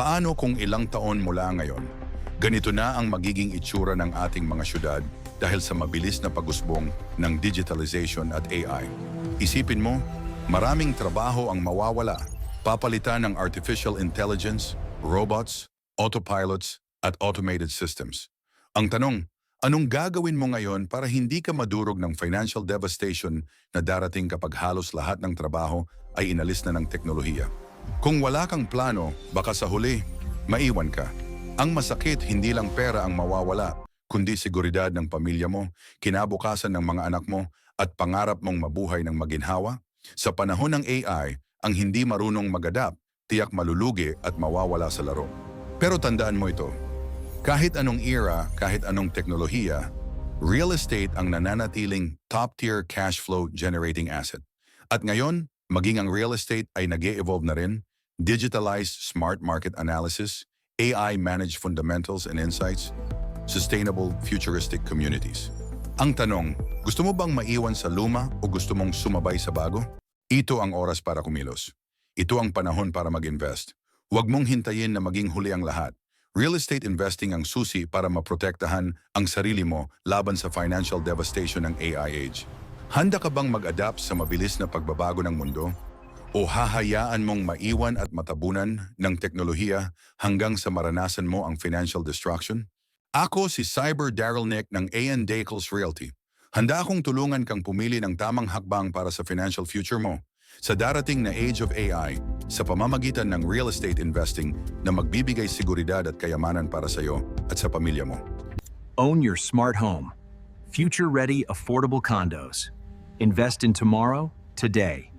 Paano kung ilang taon mula ngayon, ganito na ang magiging itsura ng ating mga syudad dahil sa mabilis na pagusbong ng digitalization at AI? Isipin mo, maraming trabaho ang mawawala, papalitan ng artificial intelligence, robots, autopilots, at automated systems. Ang tanong, anong gagawin mo ngayon para hindi ka madurog ng financial devastation na darating kapag halos lahat ng trabaho ay inalis na ng teknolohiya? Kung wala kang plano, baka sa huli, maiwan ka. Ang masakit, hindi lang pera ang mawawala, kundi seguridad ng pamilya mo, kinabukasan ng mga anak mo, at pangarap mong mabuhay ng maginhawa. Sa panahon ng AI, ang hindi marunong mag-adapt, tiyak malulugi at mawawala sa laro. Pero tandaan mo ito, kahit anong era, kahit anong teknolohiya, real estate ang nananatiling top-tier cash flow generating asset. At ngayon, maging ang real estate ay nag evolve na rin, digitalized smart market analysis, AI-managed fundamentals and insights, sustainable futuristic communities. Ang tanong, gusto mo bang maiwan sa luma o gusto mong sumabay sa bago? Ito ang oras para kumilos. Ito ang panahon para mag-invest. Huwag mong hintayin na maging huli ang lahat. Real estate investing ang susi para maprotektahan ang sarili mo laban sa financial devastation ng AI age. Handa ka bang mag-adapt sa mabilis na pagbabago ng mundo? O hahayaan mong maiwan at matabunan ng teknolohiya hanggang sa maranasan mo ang financial destruction? Ako si Cyber Daryl Nick ng AN Dacles Realty. Handa akong tulungan kang pumili ng tamang hakbang para sa financial future mo. Sa darating na age of AI, sa pamamagitan ng real estate investing na magbibigay seguridad at kayamanan para sa iyo at sa pamilya mo. Own your smart home. Future ready, affordable condos. Invest in tomorrow, today.